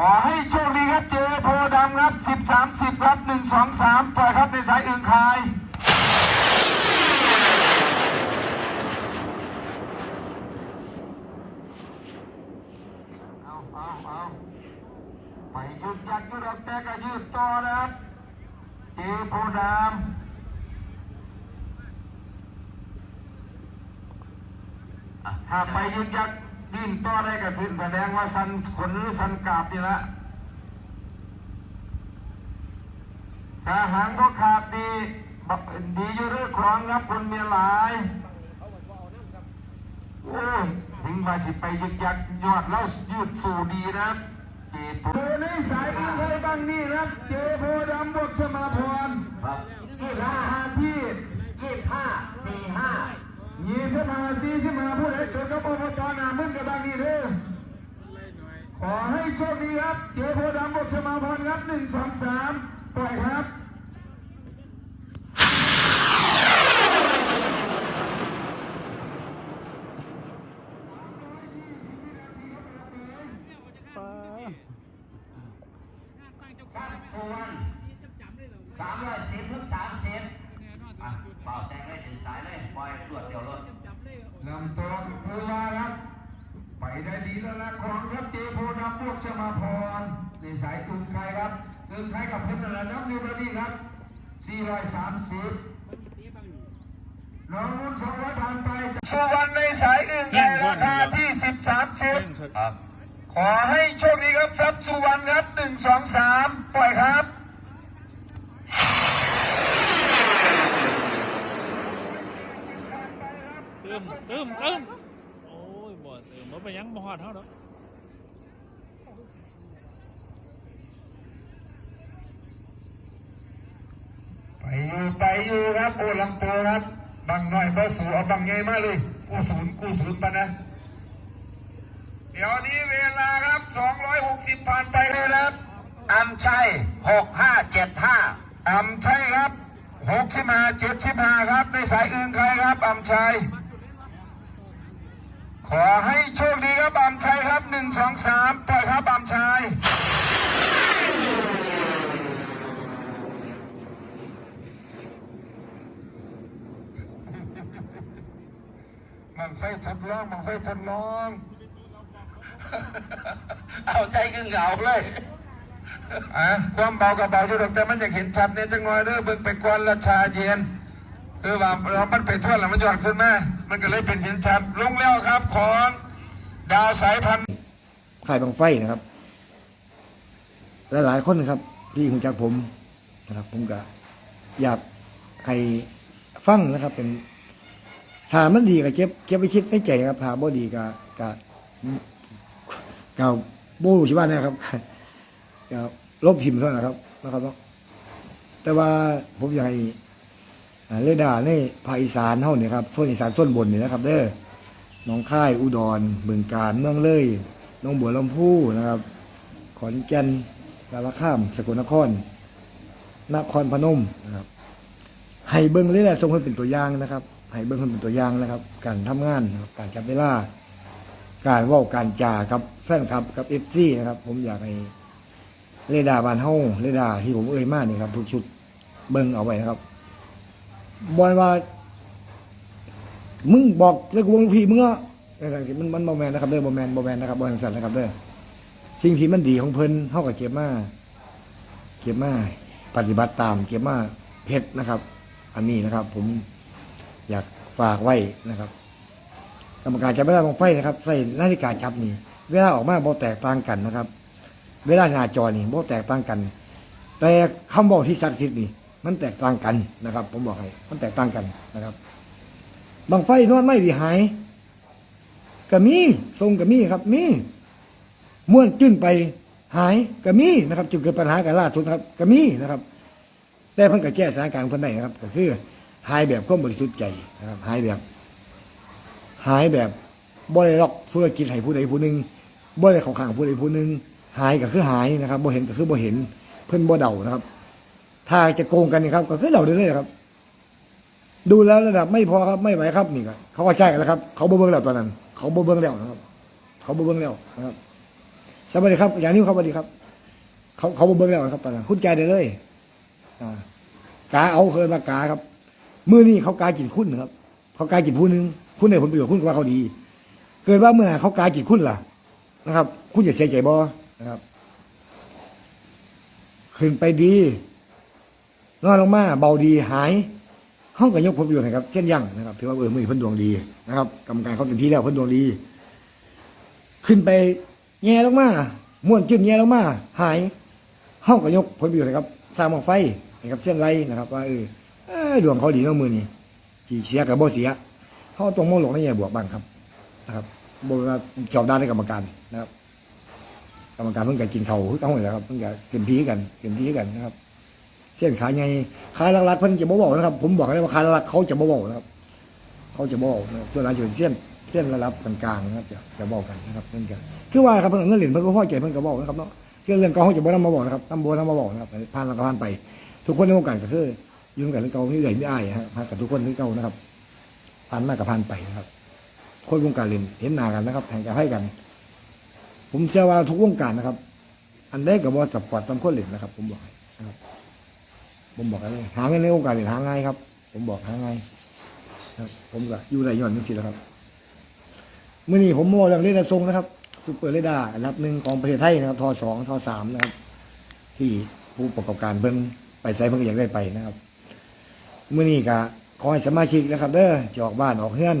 ขอให้โชคดีครับเจโพดำครับสิบสามสิบครับหนึ่งสองสามปล่อยครับในสายอื่นคายเอาเอาเอาไปยืดยัดยืดออกแต่ก็ยืดต่อนะครับเจโพดำอะถ้าไปยืดยัด ดิ้นต่อได้ก็ถึงแสดงว่าสันขนหรือสันกราบนี่ละถ้าหางก็ขาดดีบักดีอยู่เรื่องของครับคนเมียหลายโอ้ยถึงมาสิไปยึกยักยอดแล้วยืดสู่ดีนะครับเจโพในสายอื่นเลยบ้างนี่นะครับ เจโพดำบวกชมาพรครับยี่ราห้าคาที่ยี่ห้าสี่ห้า ยี่สิบห้าสี่สิบห้าผู้ใดจดกับอบตหนามึงกับบางนี่เด้อขอให้โชคดีครับ เจโพดำบกชมาพรครับหนึ่งสองสามปล่อยครับสามสุวรรณสามร้อยสิบถึงสามสิบ เป่าแจ้งเลยถึงสายเลยปล่อยรวดเดียวรถลำตัวคือว่าครับไปได้ดีแล้วละของครับเจโพดำบวกชมาพรในสายอึงไข่ครับอึงไข่กับเพิ่นนั่นแหละน้ำนิวระดีครับ430น้องนุ่นสองร้อยผ่านไปสุวรรณในสายอึงไข่ราคาที่10 30ครับขอให้โชคดีครับทรัพย์สุวรรณครับหนึ่งสองสามปล่อยครับ เติ มเติมเติมโอ้ยบ่เติมบ่ไปยังบ่ฮอดเท่าดอกไปอยู่ไปอยู่ครับโอ้ลำโตครับบังหน่อยบ่สูเอาบังใหญ่มาเลยกู้ศูนย์กู้ศูนย์ปะนะเดี๋ยวนี้เวลาครับ 260ผ่านไปเลยครับอัมชัยหกห้าเจ็ดห้าอ่ำชัยครับ65 75ครับในสายอื่นใครครับอ่ำชัย ขอให้โชคดีครับอ่ำชัยครับ1 2 3ปล่อยครับอ่ำชัยมันไฟทดลองมันไฟทดลอง เอาใจขึ้นเหงาเลยอะความเบากับเบาอยู่ดอกแต่มันอยากเห็นชัดเนี่ยจังหน่อยเด้อเบิ่งไปกวนราชาเย็น คือว่าเรามันไปทั่วแล้วมันหยอดขึ้นมา มันก็เลยเป็นเห็นชัดลงแล้วครับของดาวสายพันธุ์ขายบางไฟนะครับ หลายๆคนครับ ที่คุณจักผมนะครับ ผมก็อยากให้ฟังนะครับ เป็นถามันดีก็เก็บเก็บไปคิดในใจครับถ้าบ่ดีก็ก็ก็บ่รู้สิว่านะครับก็ลบทิมเท่านั้นครับนะครับเนาแต่ว่าผมอยากให้ เรดาในภาคอีสานเฮาเนี่ยครับโซนอีสานโซนบนนี่นะครับ เด้อหนองค่ายอุดรบึงการเมืองเลยหนองบัวลำพูนะครับ ขอนแก่นสารคาม สกลนคร นครพนมนะครับให้เบิ้งเลยแหละทรงให้เป็นตัวอย่างนะครับให้เบิ้งให้เป็นตัวอย่างนะครับ การทำงานนะครับการจับเวลาการว่าการจากับแฟนคลับกับเอฟซีนะครับ ผมอยากให้เรดาบานเฮาเรดาที่ผมเอ่ยมาเนี่ยครับทุกชุดเบิ้งเอาไว้นะครับ บอยว่า มึงบอกแล้วกูบอกพี่มึงอะในทางสิมันมันบอแมนนะครับเด้อบอแมนบอแมนนะครับบอแมนสัตว์นะครับเด้อสิ่งที่มันดีของเพิ่นเท่ากับเก็บมาเก็บมาปฏิบัติตาม เก็บมาเพชรนะครับ อันนี้นะครับ ผมอยากฝากไว้นะครับกรรมการจับเวลาบางไฟนะครับ ใส่นาฬิกาจับนี่เวลาออกมาบ่แตกต่างกันนะครับ เวลาหน้าจอนี่บ่แตกต่างกัน แต่คำบอกที่ศักดิ์สิทธิ์นี่ มันแตกต่างกันนะครับ ผมบอกให้มันแตกต่างกันนะครับบางไฟนอนไม่ดีหายก็มีทรงก็มีครับ มีม้วนขึ้นไปหายก็มีนะครับจุดเกิดปัญหากันล่าสุดครับก็มีนะครับ แต่เพิ่นก็แก้สถานการณ์เพิ่นได้นะครับ ก็คือหายแบบความบริสุทธิ์ใจนะครับหายแบบ หายแบบบ่ได้ล็อกธุรกิจให้ผู้ใดผู้หนึ่งบ่ได้เข้าข้างผู้ใดผู้หนึ่งหายก็คือหายนะครับบ่เห็นก็คือบ่เห็น เพิ่นบ่เดานะครับ ถ้าจะโกงกันนี่ครับ ก็คือเดาได้เลยครับ ดูแล้วระดับไม่พอครับไม่ไหวครับนี่ก็เขาก็แจ้งกันแล้วครับ เขาบ่เบิ่งแล้วตอนนั้น เขาบ่เบิ่งแล้วนะครับ เขาบ่เบิ่งแล้วนะครับสวัสดีครับ อย่างนี้ครับสวัสดีครับ เขาเขาบ่เบิ่งแล้วครับตอนนั้นคุณใจได้เลยอ่ากาเอาเคยมากาครับมื้อนี้เขากากินคุณครับ เขากากินผู้นึงคุณได้ผลประโยชน์คุณก็ว่าเขาดี เกิดว่าเมื่อไหร่เขากากินคุณล่ะ นะครับ คุณจะเสียใจบ่นะครับ ขึ้นไปดี นอนลงมาเบาดีหายห้องก็ยกผลประโยชน์ให้ครับเช่นยังนะครับถือว่าเออมือเพิ่นดวงดีนะครับกรรมการเขาเต็มที่แล้วเพิ่นดวงดี ขึ้นไปแง่ลงมาม้วนจืดแง่ลงมาหายห้องก็ยกผลประโยชน์ให้ครับสร้างหมอกไฟให้ครับเส้นไรนะครับว่าเออเอ้ยดวงเขาดีเน้องมือนี่ที่เสียกับบ่เสียเขาต้องมองหลงในแง่บวกบ้างครับนะครับบ่ว่าจอบด้านในกรรมการนะครับ กรรมการเพิ่งจะกินเขาคือเขาเลยแหละครับเพิ่งจะเต็มที่กันเต็มที่กันนะครับ เส้นขาใหญ่ขาหลักๆเพิ่นจะบ่บอกนะครับ ผมบอกเลยว่าขาหลักเขาจะบ่บอกนะครับ เขาจะบอกนะครับส่วนหลายจะเป็นเส้นเส้นระดับกลางๆนะครับจะจะบอกกันนะครับเพิ่นจะคือว่าครับเพิ่นเอาเงินเหรียญเพิ่นบ่พอใจเพิ่นก็บอกนะครับเนาะคือเรื่องเก่าเขาจะบ่นำมาบอกนะครับนำบ่นำมาบอกนะครับผ่านมาก็ผ่านไป ทุกคนในวงการก็คือยู่ด้วยกันเรื่องเก่าไม่เอื่อยไม่อายฮะผ่านกับทุกคนเรื่องเก่านะครับผ่านมากับผ่านไปนะครับ คนวงการเล่นเห็นหน้ากันนะครับแห่งกันให้กัน ผมเชื่อว่าทุกวงการนะครับ อันใดก็บ่จะปอดสำคนเล่นนะครับ ผมบอกให้นะครับ ผมบอกกันเลยหาเงินในวงการเล่นหาง่ายครับ ผมบอกหาง่ายครับ ผมก็อยู่ไรย้อนจริงๆแล้วครับเมื่อนี้ผมบอกเรื่องเรดาร์ทรงนะครับซูเปอร์เรดาร์อันดับหนึ่งของประเทศไทยนะครับทอสองทอสามนะครับ ที่ผู้ประกอบการเพิ่นไปใส่เพิ่นก็อยากได้ไปนะครับเมื่อนี้ก็ขอให้สมาชิกนะครับ เด้อจะออกบ้านออกเฮือน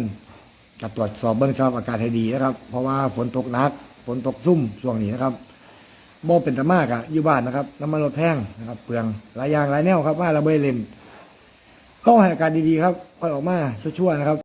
กับตรวจสอบเบื้องสภาพอากาศให้ดีนะครับ เพราะว่าฝนตกหนักฝนตกซุ่มช่วงนี้นะครับ บ่เป็นตะมากอะอยู่บ้านนะครับน้ำมันรถแพงนะครับเปลืองหลายอย่างหลายแนวครับว่าเราไม่เล่นต้องให้อาการดีๆครับค่อยออกมาชั่วๆนะครับ